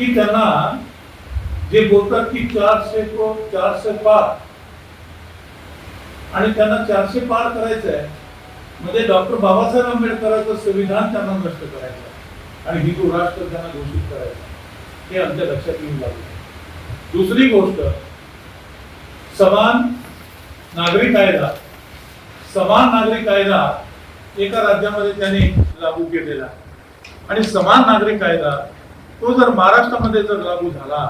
की त्यांना जे बोलतात की चारशे चारशे पार. आणि त्यांना चारशे पार करायचं आहे म्हणजे डॉक्टर बाबासाहेब आंबेडकरांचं संविधान त्यांना नष्ट करायचं आहे. आणि हिंदू राष्ट्र त्यांना घोषित करायचं हे आमच्या लक्षात येऊन लागलं. दुसरी गोष्ट समान नागरी कायदा. समान नागरी कायदा एका राज्यामध्ये त्यांनी लागू केलेला. आणि समान नागरी कायदा तो जर महाराष्ट्रामध्ये जर लागू झाला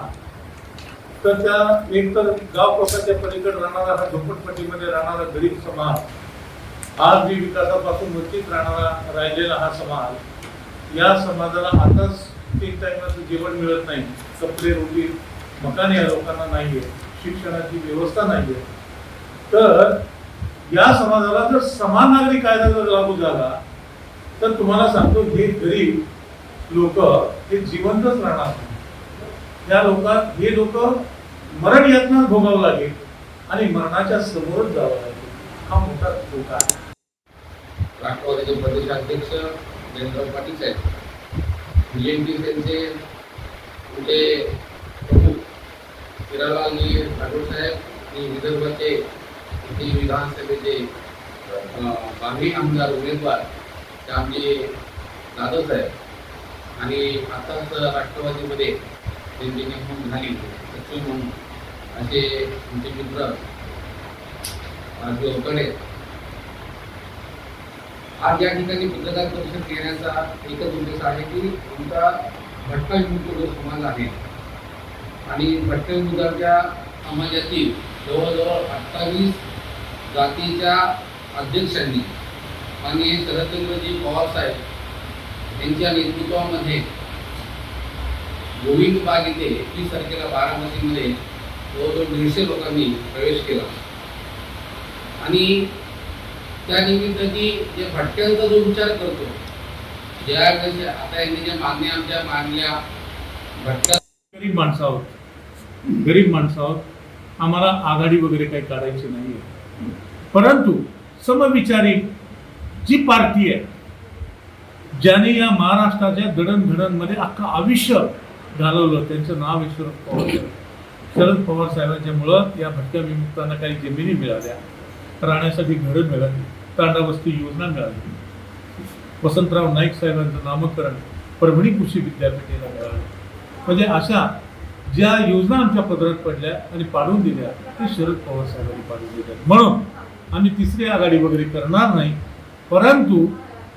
तर त्या एक तर गाव कोटाच्या पलीकडे राहणारा हा झोपडपट्टीमध्ये राहणारा गरीब समाज आज जी विकासापासून वंचित राहणारा राहिलेला हा समाज या समाजाला आताच तीन टाइमाचं जेवण मिळत नाही. कपडे रोटी मकान या लोकांना नाही आहे शिक्षणाची व्यवस्था नाही आहे तर या समाजाला जर समान नागरिक कायदा जर लागू झाला तर तुम्हाला सांगतो हे गरीब लोक हे जिवंतच राहणार. त्या या लोकात हे लोक मरण यातना भोगावं लागेल आणि मरणाच्या समोरच जावं लागेल. हा मोठा धोका आहे. राष्ट्रवादीचे प्रदेशाध्यक्ष जयंत पाटील साहेब बीएनपी त्यांचे कुठे प्रमुख हिरालालजी ठाकूर साहेब आणि विदर्भाचे विधानसभेचे बाबी आमदार उमेदवार ते आमचे जाधव साहेब. आणि आताच राष्ट्रवादीमध्ये त्यांची नेमणूक झाली सचिव म्हणून. असे आमचे मित्र राजू अवकडे आज या ठिकाणी पत्रकार परिषद घेण्याचा एकच उद्देश आहे की आमचा भटका हिंदू जो समाज आहे आणि भटका हिंदूच्या समाजातील जवळजवळ अठ्ठावीस जातीच्या अध्यक्षांनी माननीय शरदचंद्रजी पवार साहेब त्यांच्या नेतृत्वामध्ये गोविंद बाग इथे एकवीस तारखेला बारामतीमध्ये जवळजवळ दीडशे लोकांनी प्रवेश केला. आणि त्या निमित्ताने जे भटक्यांचा जो विचार करतो ज्या आता यांनी ज्या मागण्या आमच्या मागल्या भटक्या गरीब माणसं आहोत गरीब माणसं आहोत आम्हाला आघाडी वगैरे काही काढायची नाही परंतु समविचारी जी पार्टी आहे ज्याने या महाराष्ट्राच्या दडणघडणमध्ये अख्खं आयुष्य घालवलं त्यांचं नाव आहे शरद पवार शरद पवार साहेबांच्या मुळात या भटक्या विमुक्तांना काही जमिनी मिळाल्या. राहण्यासाठी घरं मिळाली तांडावस्ती योजना मिळाली. वसंतराव नाईक साहेबांचं नामकरण परभणी कृषी विद्यापीठेला मिळालं. म्हणजे अशा ज्या योजना आमच्या पदरात पडल्या आणि पाडून दिल्या ते शरद पवार साहेबांनी पाडून दिल्या. म्हणून आम्ही तिसरी आघाडी वगैरे करणार नाही परंतु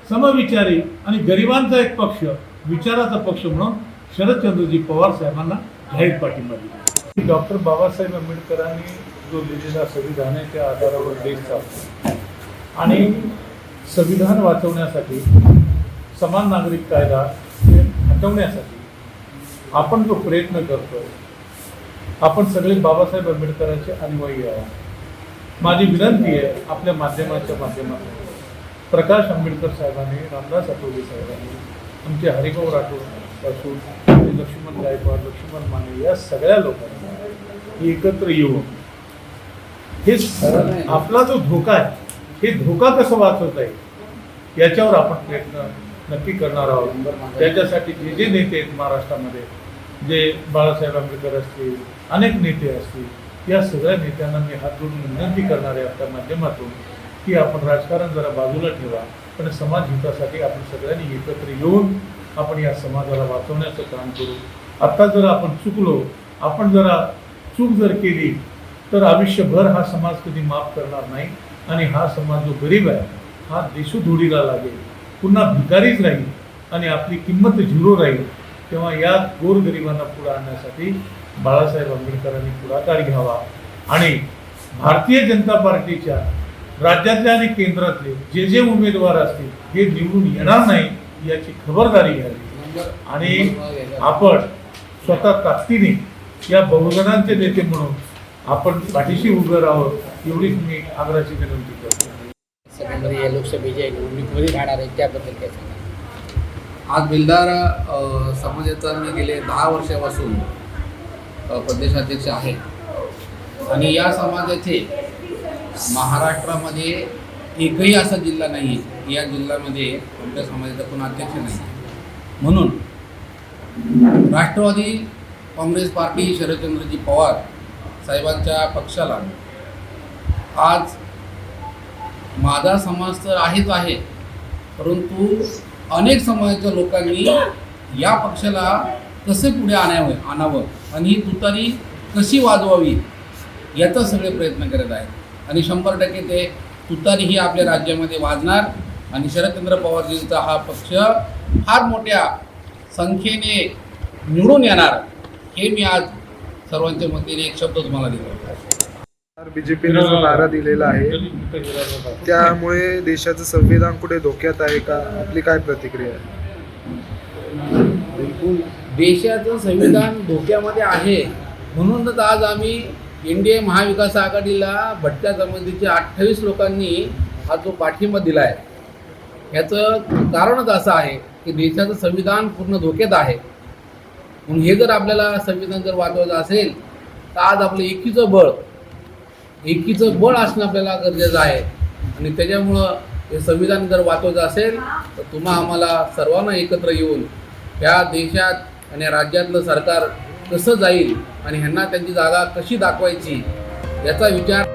समविचारी आणि गरिबांचा एक पक्ष विचाराचा पक्ष म्हणून शरदचंद्रजी पवार साहेबांना जाहीर पाठिंबा दिला. डॉक्टर बाबासाहेब आंबेडकरांनी जो लिहिलेला संविधान आहे त्या आधारावर देश चालतो. आणि संविधान वाचवण्यासाठी समान नागरिक कायदा हे हटवण्यासाठी आपण जो प्रयत्न करतो आपण सगळे बाबासाहेब आंबेडकरांचे अनुयायी आहोत. माझी विनंती आहे आपल्या माध्यमाच्या माध्यमातून. प्रकाश आंबेडकर साहेबांनी रामदास आठवले साहेबांनी आमचे हरिभाऊ राठोडपासून लक्ष्मण गायकवाड लक्ष्मण माने या सगळ्या लोकांनी एकत्र येऊन हे आपला जो धोका आहे हे धोका कसं वाचवता येईल? याच्यावर आपण प्रयत्न नक्की करणार आहोत. त्याच्यासाठी जे जे नेते आहेत महाराष्ट्रामध्ये जे बाळासाहेब आंबेडकर असतील अनेक नेते असतील या सगळ्या नेत्यांना मी हात जोडून विनंती करणार आहे आपल्या माध्यमातून की आपण राजकारण जरा बाजूला ठेवा पण समाज हितासाठी आपण सगळ्यांनी एकत्र येऊन आपण या समाजाला वाचवण्याचं काम करू. आत्ता जर आपण चुकलो आपण जरा चूक जर केली तर आयुष्यभर हा समाज कधी माफ करणार नाही आणि हा समाज जो गरीब आहे हा देशोधोडीला लागेल. पुन्हा भिकारीच राहील आणि आपली किंमत झिरो राहील. तेव्हा या गोरगरिबांना पुढे आणण्यासाठी बाळासाहेब आंबेडकरांनी पुढाकार घ्यावा. आणि भारतीय जनता पार्टीच्या राज्यातले आणि केंद्रातले जे जे उमेदवार असतील हे निवडून येणार नाही याची खबरदारी घ्यावी. आणि आपण स्वतः ताकदीने या बहुजनांचे नेते म्हणून आपण पाठीशी उभं राहावं एवढीच मी आग्रहाची विनंती करतो. सेकंडरी या लोकसभेच्या निवडणुकीमध्ये राहणार आहे त्याबद्दल काय आज बिल्दार समाजाचा मी गेले दहा वर्षापासून प्रदेशाध्यक्ष आहे. आणि या समाजाचे महाराष्ट्रामध्ये एकही असा जिल्हा नाही या जिल्ह्यामध्ये आमच्या समाजाचा कोण अध्यक्ष नाही म्हणून राष्ट्रवादी काँग्रेस पार्टी शरदचंद्रजी पवार साहेबांच्या पक्षाला आज माझा समाज तर आहेच आहे परंतु अनेक समाजाच्या लोकांनी या पक्षाला कसे पुढे आणावे आणावं आणि ही तुतारी कशी वाजवावी याचा सगळे प्रयत्न करत आहेत. आणि शंभर टक्के ते तुतारी ही आपल्या राज्यामध्ये वाजणार. आणि शरदचंद्र पवारजींचा हा पक्ष फार मोठ्या संख्येने निवडून येणार हे मी आज सर्वांच्या मतीने एक शब्द तुम्हाला देतो. बीजेपीने जो नारा दिलेला आहे त्यामुळे देशाचं संविधान कुठे धोक्यात आहे का? आपली काय प्रतिक्रिया आहे? बिलकुल. देशाचं संविधान धोक्यामध्ये आहे. म्हणूनच आज आम्ही एन डी ए महाविकास आघाडीला भटक्या जमातीच्या अठ्ठावीस लोकांनी हा जो पाठिंबा दिला आहे याचं कारणच असं आहे की देशाचं संविधान पूर्ण धोक्यात आहे. म्हणून हे जर आपल्याला संविधान जर वाचवायचं असेल तर आज आपलं एकीचं बळ एकीचं बळ असणं आपल्याला गरजेचं आहे. आणि त्याच्यामुळं हे संविधान जर वाचवायचं असेल तर तुम्हा आम्हाला सर्वांना एकत्र येऊन ह्या देशात आणि राज्यातलं सरकार कसं जाईल आणि ह्यांना त्यांची जागा कशी दाखवायची याचा विचार